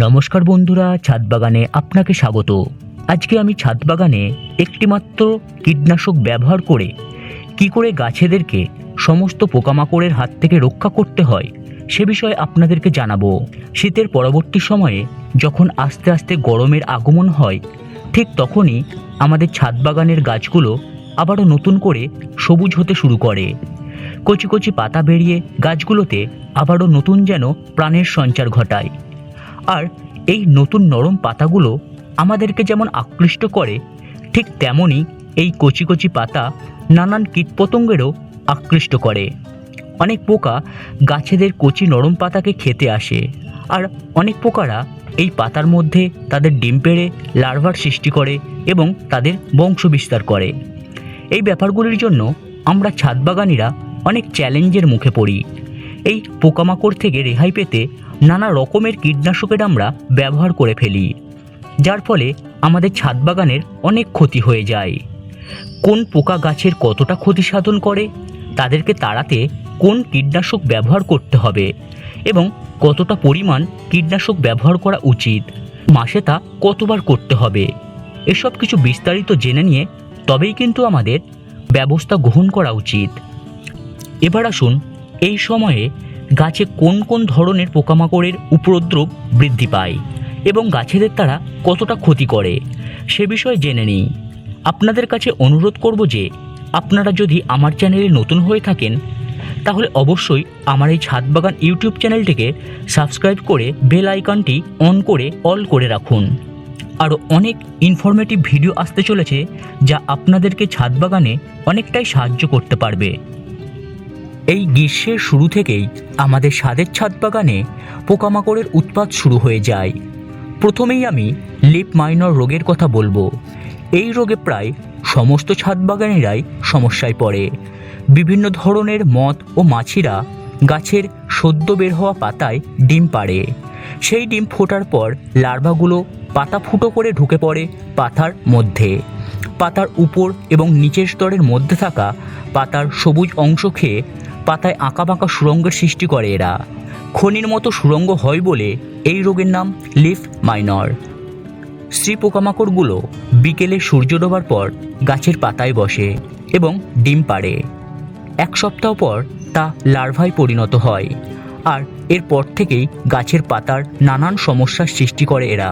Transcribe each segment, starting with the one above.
নমস্কার বন্ধুরা ছাদ বাগানে আপনাকে স্বাগত। আজকে আমি ছাদ বাগানে একটিমাত্র কীটনাশক ব্যবহার করে কি করে গাছেদেরকে সমস্ত পোকামাকড়ের হাত থেকে রক্ষা করতে হয় সে বিষয়ে আপনাদেরকে জানাব। শীতের পরবর্তী সময়ে যখন আস্তে আস্তে গরমের আগমন হয়, ঠিক তখনই আমাদের ছাদ বাগানের গাছগুলো আবারও নতুন করে সবুজ হতে শুরু করে। কচি কচি পাতা বেরিয়ে গাছগুলোতে আবারও নতুন যেন প্রাণের সঞ্চার ঘটায়। আর এই নতুন নরম পাতাগুলো আমাদেরকে যেমন আকৃষ্ট করে, ঠিক তেমনই এই কচি কচি পাতা নানান কীটপতঙ্গেরও আকৃষ্ট করে। অনেক পোকা গাছেদের কচি নরম পাতাকে খেতে আসে আর অনেক পোকারা এই পাতার মধ্যে তাদের ডিম পেড়ে, লার্ভার সৃষ্টি করে এবং তাদের বংশ বিস্তার করে। এই ব্যাপারগুলির জন্য আমরা ছাদবাগানিরা অনেক চ্যালেঞ্জের মুখে পড়ি। এই পোকামাকড় থেকে রেহাই পেতে নানা রকমের কীটনাশকের আমরা ব্যবহার করে ফেলি, যার ফলে আমাদের ছাদ বাগানের অনেক ক্ষতি হয়ে যায়। কোন পোকা গাছের কতটা ক্ষতি সাধন করে, তাদেরকে তাড়াতে কোন কীটনাশক ব্যবহার করতে হবে এবং কতটা পরিমাণ কীটনাশক ব্যবহার করা উচিত, মাসে তা কতবার করতে হবে, এসব কিছু বিস্তারিত জেনে নিয়ে তবেই কিন্তু আমাদের ব্যবস্থা গ্রহণ করা উচিত। এবার আসুন এই সময়ে গাছে কোন কোন ধরনের পোকামাকড়ের উপদ্রব বৃদ্ধি পায় এবং গাছেদের তারা কতটা ক্ষতি করে, সে বিষয়ে জেনে নিই। আপনাদের কাছে অনুরোধ করব যে, আপনারা যদি আমার চ্যানেলে নতুন হয়ে থাকেন, তাহলে অবশ্যই আমার এই ছাদ বাগান ইউটিউব চ্যানেলটিকে সাবস্ক্রাইব করে বেল আইকনটি অন করে অল করে রাখুন। আরও অনেক ইনফরমেটিভ ভিডিও আসতে চলেছে, যা আপনাদেরকে ছাদ বাগানে অনেকটাই সাহায্য করতে পারবে। এই গ্রীষ্মের শুরু থেকেই আমাদের স্বাদের ছাদ বাগানে পোকামাকড়ের উৎপাত শুরু হয়ে যায়। প্রথমেই আমি লিপ মাইনর রোগের কথা বলব। এই রোগে প্রায় সমস্ত ছাদ বাগানেরাই সমস্যায় পড়ে। বিভিন্ন ধরনের মদ ও মাছিরা গাছের সদ্য বের হওয়া পাতায় ডিম পাড়ে। সেই ডিম ফোটার পর লার্ভাগুলো পাতা ফুটো করে ঢুকে পড়ে পাতার মধ্যে। পাতার উপর এবং নিচের স্তরের মধ্যে থাকা পাতার সবুজ অংশ খেয়ে পাতায় আঁকাবাঁকা সুরঙ্গের সৃষ্টি করে এরা। খনির মতো সুরঙ্গ হয় বলে এই রোগের নাম লিফ মাইনর। স্ত্রী পোকামাকড়গুলো বিকেলে সূর্য ডোবার পর গাছের পাতায় বসে এবং ডিম পাড়ে। এক সপ্তাহ পর তা লার্ভায় পরিণত হয় আর এরপর থেকেই গাছের পাতার নানান সমস্যার সৃষ্টি করে এরা।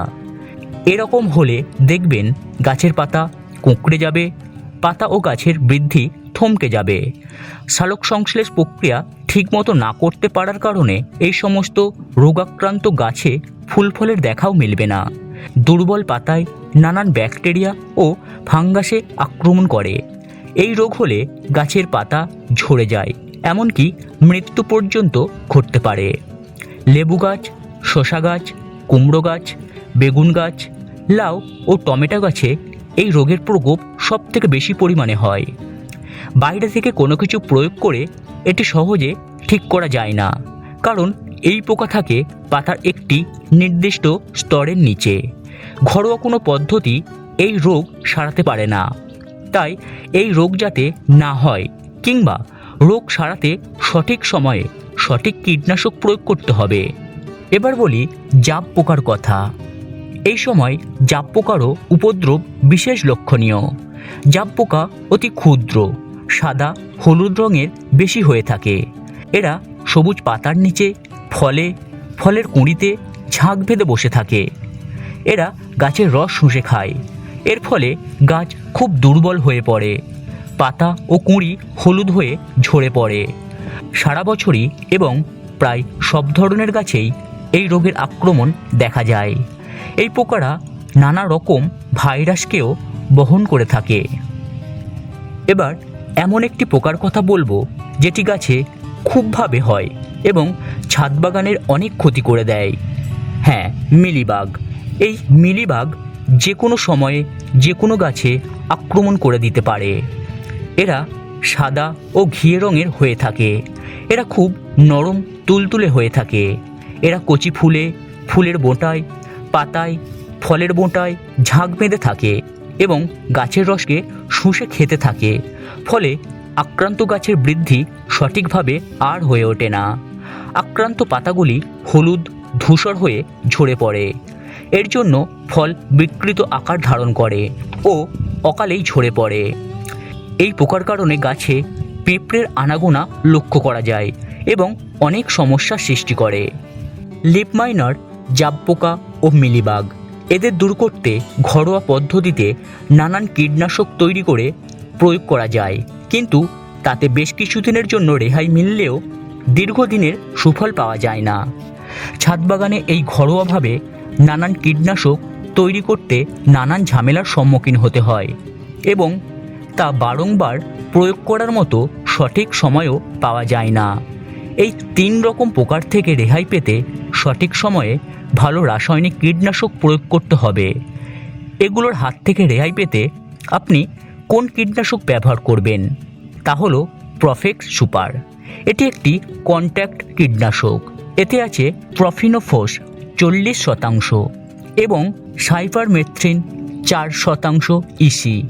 এরকম হলে দেখবেন গাছের পাতা কুঁকড়ে যাবে, পাতা ও গাছের বৃদ্ধি থমকে যাবে। সালোক সংশ্লেষ প্রক্রিয়া ঠিকমতো না করতে পারার কারণে এই সমস্ত রোগাক্রান্ত গাছে ফুল ফলের দেখাও মিলবে না। দুর্বল পাতায় নানান ব্যাকটেরিয়া ও ফাঙ্গাসে আক্রমণ করে। এই রোগ হলে গাছের পাতা ঝরে যায়, এমনকি মৃত্যু পর্যন্ত ঘটতে পারে। লেবু গাছ শশা গাছ, কুমড়ো গাছ, বেগুন গাছ, লাউ ও টমেটো গাছে এই রোগের প্রকোপ সব থেকে বেশি পরিমাণে হয়। বাইরে থেকে কোনো কিছু প্রয়োগ করে এটি সহজে ঠিক করা যায় না। কারণ এই পোকা থাকে পাতার একটি নির্দিষ্ট স্তরের নিচে। ঘরোয়া কোনো পদ্ধতি এই রোগ সারাতে পারে না। তাই এই রোগ যাতে না হয় কিংবা রোগ সারাতে সঠিক সময়ে সঠিক কীটনাশক প্রয়োগ করতে হবে। এবার বলি জাপ পোকার কথা। এই সময় জাপ পোকারও উপদ্রব বিশেষ লক্ষণীয়। জাপ পোকা অতি ক্ষুদ্র। সাদা, হলুদ রঙের বেশি হয়ে থাকে। এরা সবুজ পাতার নিচে ফলে, ফলের কুঁড়িতে ঝাঁক বেঁধে বসে থাকে। এরা গাছের রস শুষে খায়। এর ফলে গাছ খুব দুর্বল হয়ে পড়ে। পাতা ও কুঁড়ি হলুদ হয়ে ঝরে পড়ে। সারা বছরই এবং প্রায় সব ধরনের গাছেই এই রোগের আক্রমণ দেখা যায়। এই পোকারা নানা রকম ভাইরাসকেও বহন করে থাকে। এবার এমন একটি পোকার কথা বলব, যেটি গাছে খুবভাবে হয় এবং ছাদ বাগানের অনেক ক্ষতি করে দেয়। হ্যাঁ মিলিবাগ। এই মিলিবাগ যে কোনো সময়ে যে কোনো গাছে আক্রমণ করে দিতে পারে। এরা সাদা ও ঘিয়ে রঙের হয়ে থাকে। এরা খুব নরম, তুলতুলে হয়ে থাকে। এরা কচি ফুলে, ফুলের বোঁটায়, পাতায়, ফলের বোঁটায় ঝাঁক বেঁধে থাকে। এবং গাছের রসকে শুষে খেতে থাকে, ফলে আক্রান্ত গাছের বৃদ্ধি সঠিকভাবে আর হয়ে ওঠে না। আক্রান্ত পাতাগুলি হলুদ, ধূসর হয়ে ঝরে পড়ে। এর জন্য ফল বিকৃত আকার ধারণ করে ও অকালেই ঝরে পড়ে। এই পোকার কারণে গাছে পিঁপড়ের আনাগোনা লক্ষ্য করা যায় এবং অনেক সমস্যার সৃষ্টি করে। লিপ মাইনার জাব পোকা ও মিলিবাগ। এদের দূর করতে ঘরোয়া পদ্ধতিতে নানান কীটনাশক তৈরি করে প্রয়োগ করা যায়। কিন্তু তাতে বেশ কিছুদিনের জন্য রেহাই মিললেও দীর্ঘদিনের সুফল পাওয়া যায় না। ছাদ বাগানে এই ঘরোয়াভাবে নানান কীটনাশক তৈরি করতে নানান ঝামেলার সম্মুখীন হতে হয় এবং তা বারংবার প্রয়োগ করার মতো সঠিক সময়ও পাওয়া যায় না। এই তিন রকম পোকার থেকে রেহাই পেতে সঠিক সময়ে ভালো রাসায়নিক কীটনাশক প্রয়োগ করতে হবে। এগুলোর হাত থেকে রেহাই পেতে আপনি কোন কীটনাশক ব্যবহার করবেন? তা হল প্রফেক্স সুপার। এটি একটি কন্ট্যাক্ট কীটনাশক। এতে আছে প্রফিনোফোস চল্লিশ শতাংশ এবং সাইফারমেথ্রিন চার শতাংশ ইসি।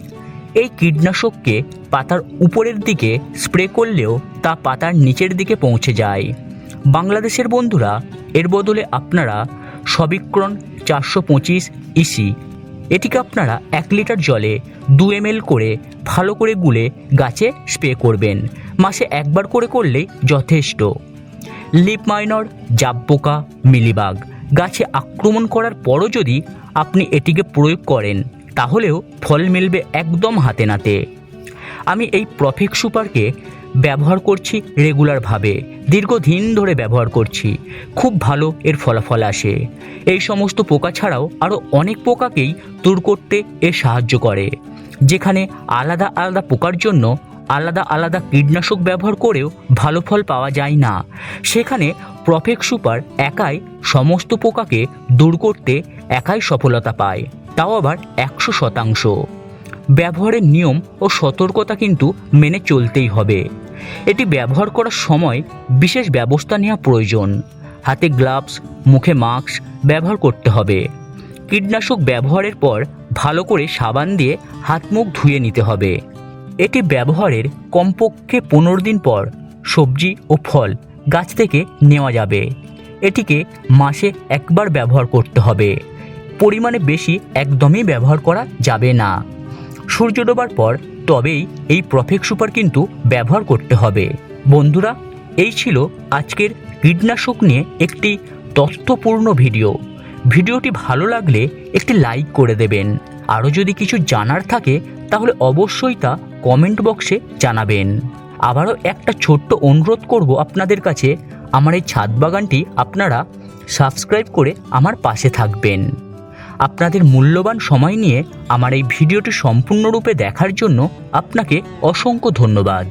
এই কীটনাশককে পাতার উপরের দিকে স্প্রে করলেও তা পাতার নিচের দিকে পৌঁছে যায়। বাংলাদেশের বন্ধুরা, এর বদলে আপনারা সবিক্রণ চারশো পঁচিশ ইসি এটিকে আপনারা এক লিটার জলে দু এম করে ভালো করে গুলে গাছে স্প্রে করবেন। মাসে একবার করে করলেই যথেষ্ট। লিপ মাইনর, জাব পোকা, মিলিবাগ, গাছে আক্রমণ করার পরও যদি আপনি এটিকে প্রয়োগ করেন তাহলেও ফল মিলবে একদম হাতে নাতে। আমি এই প্রফেক্ট সুপারকে ব্যবহার করছি রেগুলারভাবে, দীর্ঘদিন ধরে ব্যবহার করছি। খুব ভালো এর ফলাফল আসে। এই সমস্ত পোকা ছাড়াও আরও অনেক পোকাকেই দূর করতে এ সাহায্য করে, যেখানে আলাদা আলাদা পোকার জন্য আলাদা আলাদা কীটনাশক ব্যবহার করেও ভালো ফল পাওয়া যায় না। সেখানে প্রফেক্ট সুপার একাই সমস্ত পোকাকে দূর করতে একাই সফলতা পায়। তাও আবার একশো শতাংশ। ব্যবহারের নিয়ম ও সতর্কতা কিন্তু মেনে চলতেই হবে। এটি ব্যবহার করার সময় বিশেষ ব্যবস্থা নেওয়া প্রয়োজন। হাতে গ্লাভস, মুখে মাস্ক ব্যবহার করতে হবে। কীটনাশক ব্যবহারের পর ভালো করে সাবান দিয়ে হাত মুখ ধুয়ে নিতে হবে। এটি ব্যবহারের কমপক্ষে পনেরো দিন পর সবজি ও ফল গাছ থেকে নেওয়া যাবে। এটিকে মাসে একবার ব্যবহার করতে হবে। পরিমাণে বেশি একদমই ব্যবহার করা যাবে না। সূর্য ডোবার পর তবেই এই প্রফেক্ট সুপার কিন্তু ব্যবহার করতে হবে। বন্ধুরা, এই ছিল আজকের কীটনাশক নিয়ে একটি তথ্যপূর্ণ ভিডিও। ভিডিওটি ভালো লাগলে একটি লাইক করে দেবেন। আরও যদি কিছু জানার থাকে, তাহলে অবশ্যই তা কমেন্ট বক্সে জানাবেন। আবারও একটা ছোট্ট অনুরোধ করব আপনাদের কাছে। আমার এই ছাদ বাগানটি আপনারা সাবস্ক্রাইব করে আমার পাশে থাকবেন। আপনাদের মূল্যবান সময় নিয়ে আমার এই ভিডিওটি সম্পূর্ণরূপে দেখার জন্য আপনাকে অসংখ্য ধন্যবাদ।